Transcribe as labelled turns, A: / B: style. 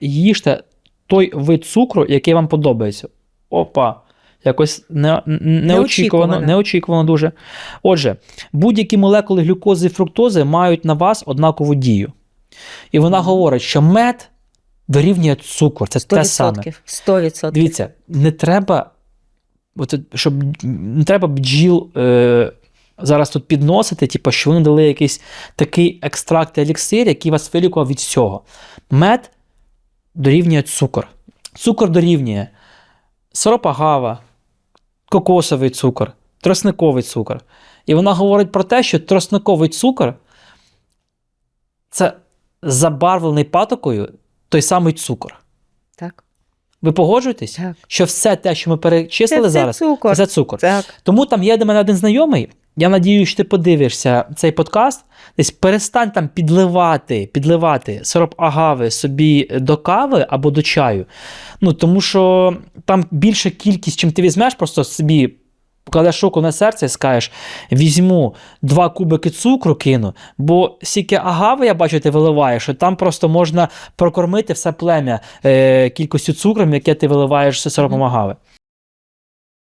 A: їжте той вид цукру, який вам подобається. Опа. Якось не, не- неочікувано,
B: Неочікувано.
A: дуже. Отже, будь-які молекули глюкози і фруктози мають на вас однакову дію. І вона говорить, що мед дорівнює цукор. Це те саме.
B: 100%. 100%.
A: Дивіться, не треба, от, щоб не треба бджіл е, зараз тут підносити, типу, що вони дали якийсь такий екстракт еліксир, який вас вилікував від всього. Мед дорівнює цукор. Цукор дорівнює сироп агава, кокосовий цукор, тросниковий цукор. І вона говорить про те, що тросниковий цукор це забарвлений патокою той самий цукор.
B: Так.
A: Ви погоджуєтесь?
B: Так.
A: Що все те, що ми перечислили
B: Це
A: зараз,
B: цукор.
A: це цукор.
B: Так.
A: Тому там є до мене один знайомий. Я надію, що ти подивишся цей подкаст. Десь перестань там підливати, підливати сироп агави собі до кави або до чаю. Ну, тому що там більша кількість, чим ти візьмеш, просто собі покладеш руку на серце і скажеш: візьму два кубики цукру кину, бо стільки агави, я бачу, ти виливаєш, що там просто можна прокормити все плем'я е, кількістю цукром, яке ти виливаєш сиропом агави.